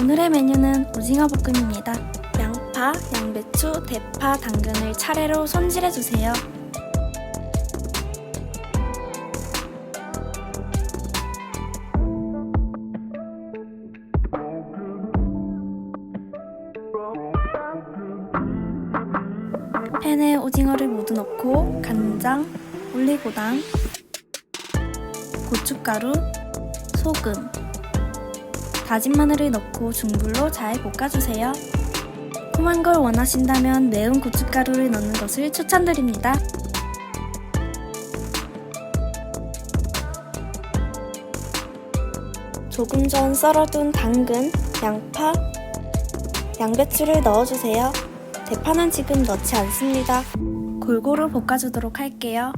오늘의 메뉴는 오징어 볶음입니다. 양파, 양배추, 대파, 당근을 차례로 손질해 주세요. 팬에 오징어를 모두 넣고 간장, 올리고당, 고춧가루, 소금, 다진 마늘을 넣고 중불로 잘 볶아주세요. 콤한 걸 원하신다면 매운 고춧가루를 넣는 것을 추천드립니다. 조금 전 썰어둔 당근, 양파, 양배추를 넣어주세요. 대파는 지금 넣지 않습니다. 골고루 볶아주도록 할게요.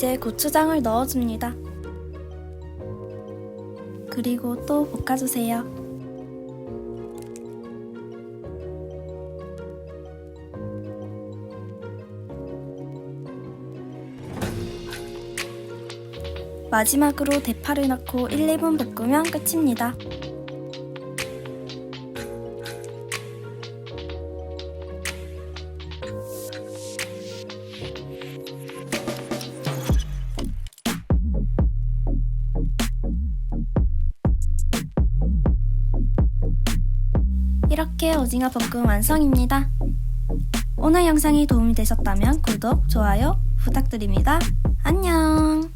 이제 고추장을 넣어줍니다. 그리고 또 볶아주세요. 마지막으로 대파를 넣고 1, 2분 볶으면 끝입니다. 이렇게 오징어 볶음 완성입니다. 오늘 영상이 도움이 되셨다면 구독, 좋아요 부탁드립니다. 안녕!